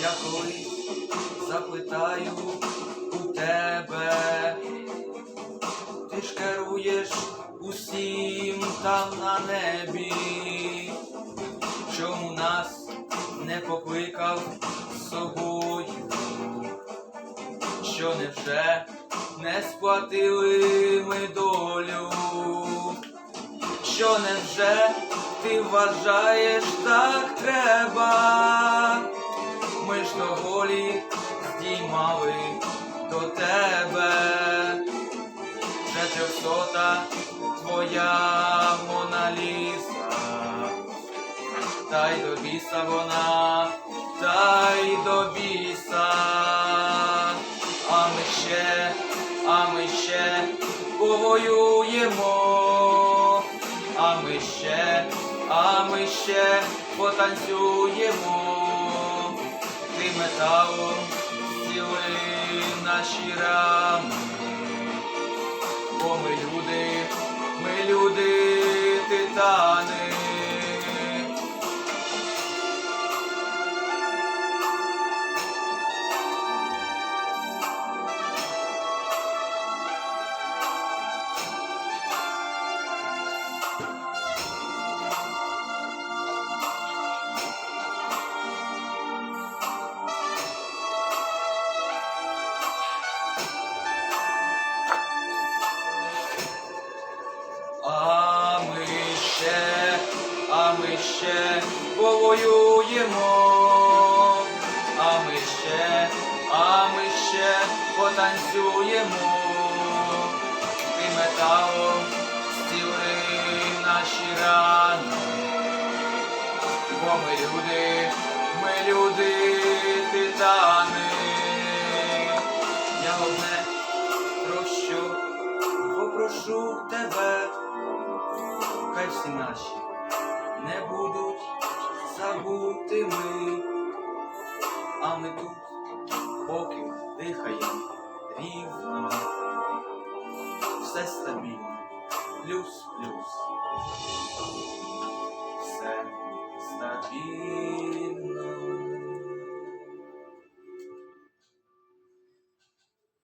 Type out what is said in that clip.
Я колись запитаю у тебе, ти ж керуєш усім там на небі, чому нас не покликав з собою, що невже не сплатили ми долю, що невже ти вважаєш так ми ж доволі здіймали до тебе. Вже трьохсота твоя Моналіза, та й до біса вона, та й до біса, а ми ще, а ми ще повоюємо, а ми ще, а ми ще потанцюємо, металом зціли наші рани. Бо ми люди, ми люди, ти А ще повоюємо, а ми ще, а ми ще потанцюємо, ти металом зціли наші рани, бо ми люди, ми люди, титани. Я одне прощу, попрошу тебе. Хай всі наші не будуть забутими, а ми тут поки дихаємо рівно, все стабільно, плюс-плюс, все стабільно.